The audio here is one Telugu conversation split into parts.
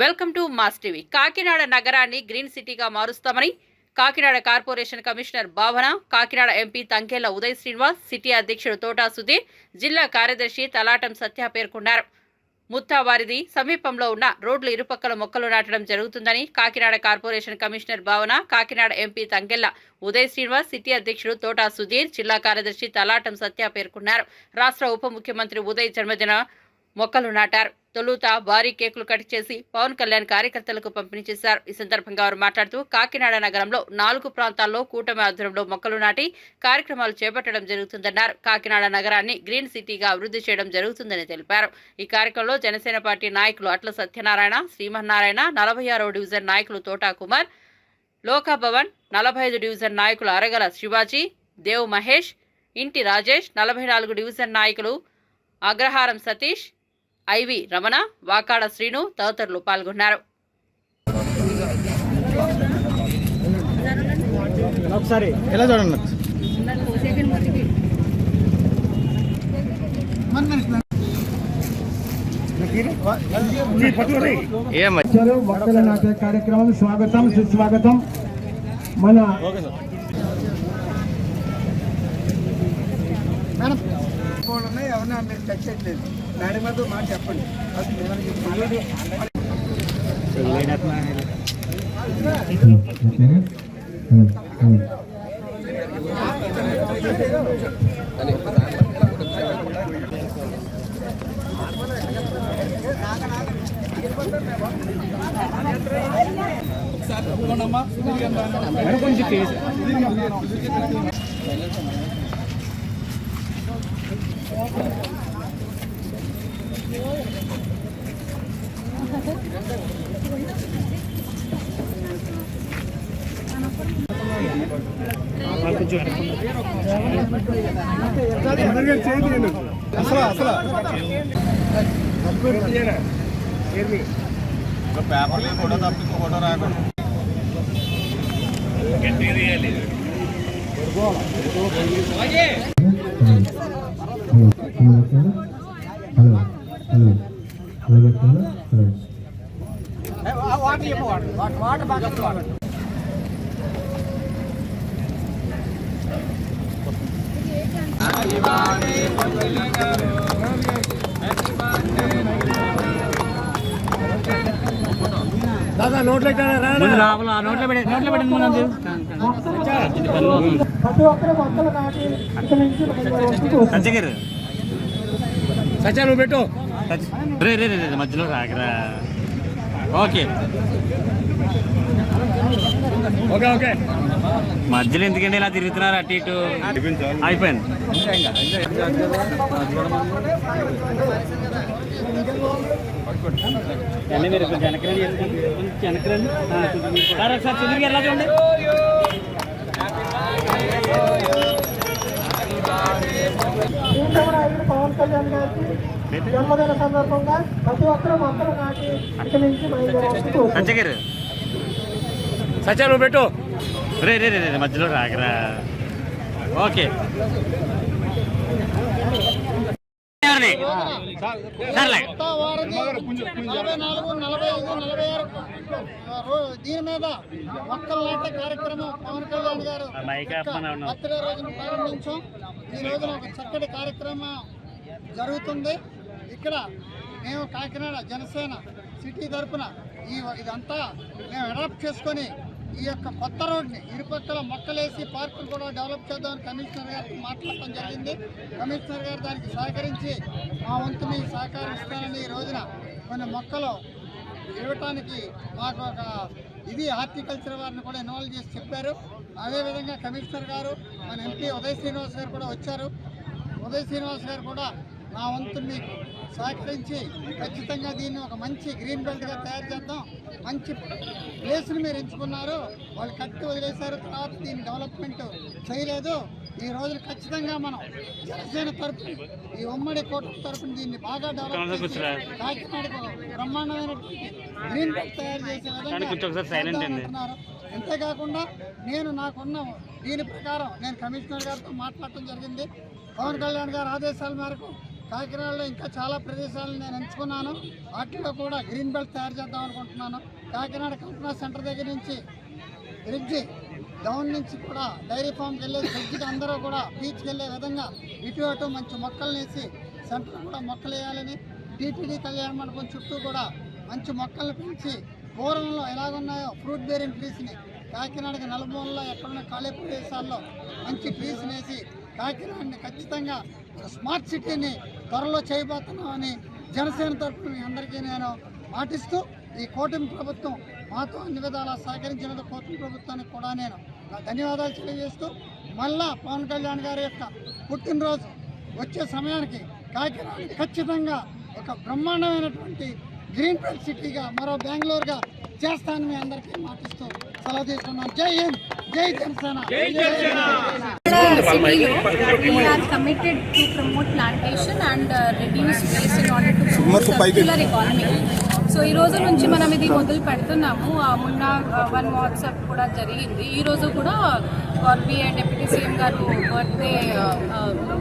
Welcome to mass TV. Kakinada నగరాన్ని గ్రీన్ సిటీగా మారుస్తామని Kakinada corporation commissioner Bhavana Kakinada MP Tankella Uday Srinivas city అధ్యక్షుడు తోటా సుధీర్ జిల్లా కార్యదర్శి తలాటం సత్య పేర్కొన్నారు. ముత్తావారిది సమీపంలో ఉన్న రోడ్లు ఇరుపక్కల మొక్కలు నాటడం జరుగుతుందని Kakinada corporation commissioner Bhavana Kakinada MP Tangella Uday Srinivas city అధ్యక్షుడు తోటా సుధీర్ జిల్లా కార్యదర్శి తలాటం సత్య పేర్కొన్నారు. రాష్ట్ర ఉప ముఖ్యమంత్రి ఉదయ్ జన్మదిన మొక్కలు నాటారు. తొలుత భారీ కేకులు కట్ చేసి పవన్ కళ్యాణ్ కార్యకర్తలకు పంపిణీ చేశారు. ఈ సందర్భంగా వారు మాట్లాడుతూ కాకినాడ నగరంలో నాలుగు ప్రాంతాల్లో కూటమి ఆధ్వర్యంలో మొక్కలు నాటి కార్యక్రమాలు చేపట్టడం జరుగుతుందన్నారు. కాకినాడ నగరాన్ని గ్రీన్ సిటీగా అభివృద్ధి చేయడం జరుగుతుందని తెలిపారు. ఈ కార్యక్రమంలో జనసేన పార్టీ నాయకులు అట్ల సత్యనారాయణ శ్రీమన్నారాయణ నలభై ఆరో డివిజన్ నాయకులు తోటా కుమార్ లోకాభవన్ నలభై ఐదు డివిజన్ నాయకులు అరగల శివాజీ దేవ్ మహేష్ ఇంటి రాజేష్ నలభై నాలుగు డివిజన్ నాయకులు అగ్రహారం సతీష్ ఐవి రమణ వాకాడ శ్రీను తదితరులు పాల్గొన్నారు. ఒకసారి ఎలా చూడండి? కార్యక్రమం స్వాగతం సుస్వాగతం. మన ఎవరన్నా మీరు టచ్ చేయట్లేదు. దాని మీద మాట చెప్పండి. అసలు ఎవరికి అసలు అసలు పేపర్లు కూడా తప్ప ఇంకో ఫోటో రాకూడదు హలో హలో హలో హలో దాదా నోట్లో నోట్లో పెట్టి నోట్లో పెట్టండి ప్రతి ఒక్కరు మొక్కలు నాటి ఇక్కడ నుంచి నువ్వు పెట్టు. రే రే రే రే, మధ్యలో రాకరా. ఓకే. Okay okay. మధ్యలో ఎందుకంటే ఇలా తిరుగుతున్నారు అటు ఇటు? అయిపోయింది. మీరు వెనకరండి వెనకరండి ఒకసారి గారు ఎలా చూడండి? జన్మదిన సందర్భంగా ప్రతి ఒక్కరు మొక్కలు నాటి ఇక్కడ నుంచి సత్యగారు సత్యా నువ్వు పెట్టు. రే రే రే మధ్యలో రాకరా. ఓకే? సర్లే. దీని మీద మొక్కలు నాటే కార్యక్రమం పవన్ కళ్యాణ్ గారు రోజున ప్రారంభించాం. ఈ రోజున ఒక చక్కటి కార్యక్రమం జరుగుతుంది. ఇక్కడ మేము కాకినాడ జనసేన సిటీ తరపున ఈ ఇదంతా మేము అడాప్ట్ చేసుకొని ఈ యొక్క కొత్త రోడ్ని ఇరుపక్కల మొక్కలేసి పార్కులు కూడా డెవలప్ చేద్దామని కమిషనర్ గారికి మాట్లాడటం జరిగింది. కమిషనర్ గారు దానికి సహకరించి మా వంతు మీ సహకారం ఇస్తానని ఈ రోజున కొన్ని మొక్కలు ఇవ్వటానికి మాకు ఒక ఇది హార్టికల్చర్ వారిని కూడా ఇన్వాల్వ్ చేసి చెప్పారు. అదేవిధంగా కమిషనర్ గారు మన ఎంపీ ఉదయ్ శ్రీనివాస్ గారు కూడా వచ్చారు. ఉదయ్ శ్రీనివాస్ గారు కూడా నా వంతు మీకు సహకరించి ఖచ్చితంగా దీన్ని ఒక మంచి గ్రీన్ బెల్ట్గా తయారు చేద్దాం. మంచి ప్లేస్ని మీరు ఎంచుకున్నారు. వాళ్ళు కట్టి వదిలేశారు. తర్వాత దీన్ని డెవలప్మెంట్ చేయలేదు. ఈ రోజున ఖచ్చితంగా మనం జనసేన తరపున ఈ ఉమ్మడి కోట తరపున దీన్ని బాగా డెవలప్ చేసి కాకినాడకు బ్రహ్మాండమైనటువంటి గ్రీన్ బెల్ట్ తయారు చేసే. అంటున్నారు అంతేకాకుండా నేను నాకున్న దీని ప్రకారం నేను కమిషనర్ గారితో మాట్లాడటం జరిగింది. పవన్ కళ్యాణ్ గారి ఆదేశాల మేరకు కాకినాడలో ఇంకా చాలా ప్రదేశాలను నేను ఎంచుకున్నాను. వాటిలో కూడా గ్రీన్ బెల్ట్ తయారు చేద్దాం అనుకుంటున్నాను. కాకినాడ కల్పనా సెంటర్ దగ్గర నుంచి బ్రిడ్జి డౌన్ నుంచి కూడా డైరీ ఫామ్కి వెళ్ళే బ్రిడ్జికి అందరూ కూడా బీచ్కి వెళ్ళే విధంగా ఇటు అటు మంచి మొక్కలు వేసి సెంటర్ కూడా మొక్కలు వేయాలని టీటీడీ కళ్యాణ మండపం చుట్టూ కూడా మంచి మొక్కలను పెంచి పూర్వంలో ఎలాగున్నాయో ఫ్రూట్ బేరింగ్ ట్రీస్ని కాకినాడకి నలుమూలలో ఎక్కడున్న ఖాళీ ప్రదేశాల్లో మంచి ట్రీస్ వేసి కాకినాడని ఖచ్చితంగా స్మార్ట్ సిటీని త్వరలో చేయబోతున్నామని జనసేన తరఫున మీ అందరికీ నేను పాటిస్తూ ఈ కూటమి ప్రభుత్వం మాతో అన్ని విధాలా సహకరించినందుకు కూటమి ప్రభుత్వానికి కూడా నేను ధన్యవాదాలు తెలియజేస్తూ మళ్ళా పవన్ కళ్యాణ్ గారి యొక్క పుట్టినరోజు వచ్చే సమయానికి కాకినాడ ఖచ్చితంగా ఒక బ్రహ్మాండమైనటువంటి గ్రీన్ బెల్ట్ సిటీగా మరో బెంగళూరుగా చేస్తానని మీ అందరికీ మాటిస్తూ సెలవు తీసుకున్నాను జై హింద్ జై Janasena. are committed to promote plantation and uh, reduce waste in order to promote circular economy. So ఈ రోజు నుంచి మనం ఇది మొదలు పెడుతున్నాము. ఆ మొన్న వన్ వాట్సాప్ కూడా జరిగింది. ఈ రోజు కూడా ఆర్బీఐ డిప్యూటీ సీఎం గారు బర్త్డే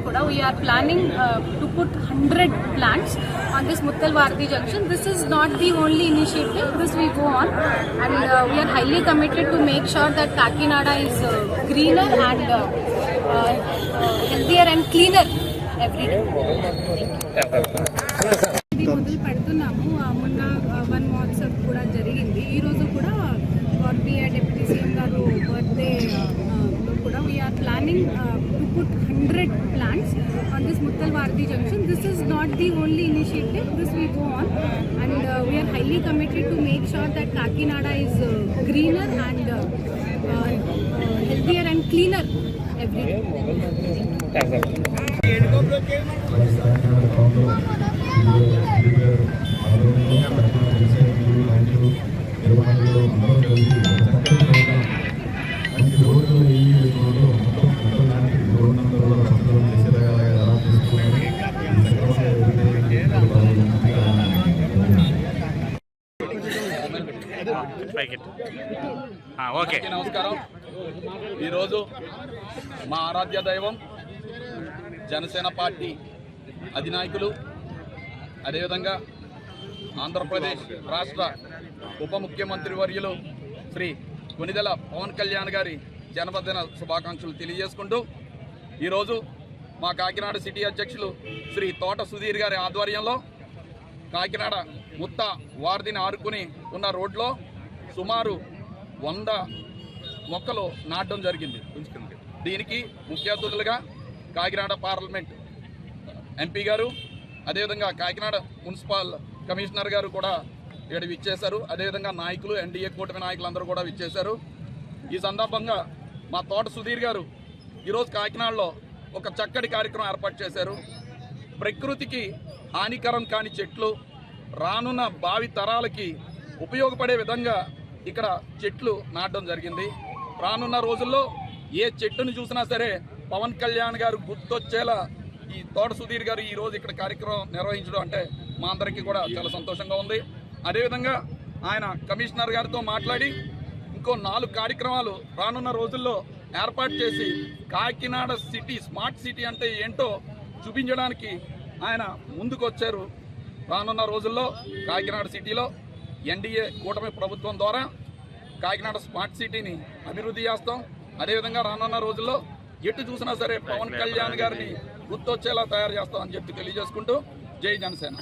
కూడా we are planning to put hundred plants on this Muthal Bharati junction this is not the only initiative this we go on and we are highly committed make sure that Kakinada is greener and healthier and cleaner every day ఇది మొదలు పెడుతున్నాము. మొన్న వన్ వాట్సాప్ కూడా జరిగింది. ఈ రోజు కూడా ఆర్బీఐ డిప్యూటీ సీఎం గారు బర్త్డే కూడా we are planning to put hundred plants on this Muthal Bharati junction this is not the only initiative this we go on and we are highly committed to make sure that Kakinada is greener and healthier and cleaner every day Okay. నమస్కారం. ఈరోజు మా ఆరాధ్య దైవం జనసేన పార్టీ అధినాయకులు అదేవిధంగా ఆంధ్రప్రదేశ్ రాష్ట్ర ఉప ముఖ్యమంత్రి వర్యులు శ్రీ కొనిదెల పవన్ కళ్యాణ్ గారి జన్మదిన శుభాకాంక్షలు తెలియజేసుకుంటూ ఈరోజు మా కాకినాడ సిటీ అధ్యక్షులు శ్రీ తోట సుధీర్ గారి ఆధ్వర్యంలో కాకినాడ ముత్త వారధిని ఆరుకుని ఉన్న రోడ్లో సుమారు వంద మొక్కలు నాటడం జరిగింది. దీనికి ముఖ్య అతిథులుగా కాకినాడ పార్లమెంట్ ఎంపీ గారు అదేవిధంగా కాకినాడ మున్సిపల్ కమిషనర్ గారు కూడా ఇక్కడ విచ్చేశారు. అదేవిధంగా నాయకులు ఎన్డీఏ కూటమి నాయకులందరూ కూడా విచ్చేశారు. ఈ సందర్భంగా మా తోట సుధీర్ గారు ఈరోజు కాకినాడలో ఒక చక్కటి కార్యక్రమం ఏర్పాటు చేశారు. ప్రకృతికి హానికరం కాని చెట్లు రానున్న భావి తరాలకి ఉపయోగపడే విధంగా ఇక్కడ చెట్లు నాటడం జరిగింది. రానున్న రోజుల్లో ఏ చెట్టును చూసినా సరే పవన్ కళ్యాణ్ గారు గుర్తొచ్చేలా ఈ తోట సుధీర్ గారు ఈ రోజు ఇక్కడ కార్యక్రమం నిర్వహించడం అంటే మా అందరికీ కూడా చాలా సంతోషంగా ఉంది. అదేవిధంగా ఆయన కమిషనర్ గారితో మాట్లాడి ఇంకో నాలుగు కార్యక్రమాలు రానున్న రోజుల్లో ఏర్పాటు చేసి కాకినాడ సిటీ స్మార్ట్ సిటీ అంటే ఏంటో చూపించడానికి ఆయన ముందుకు వచ్చారు రానున్న రోజుల్లో కాకినాడ సిటీలో ఎన్డీఏ కూటమి ప్రభుత్వం ద్వారా కాకినాడ స్మార్ట్ సిటీని అభివృద్ధి చేస్తాం. అదేవిధంగా రానున్న రోజుల్లో ఎటు చూసినా సరే పవన్ కళ్యాణ్ గారిని గుర్తొచ్చేలా తయారు చేస్తాం అని చెప్పి తెలియజేసుకుంటూ జై జనసేన.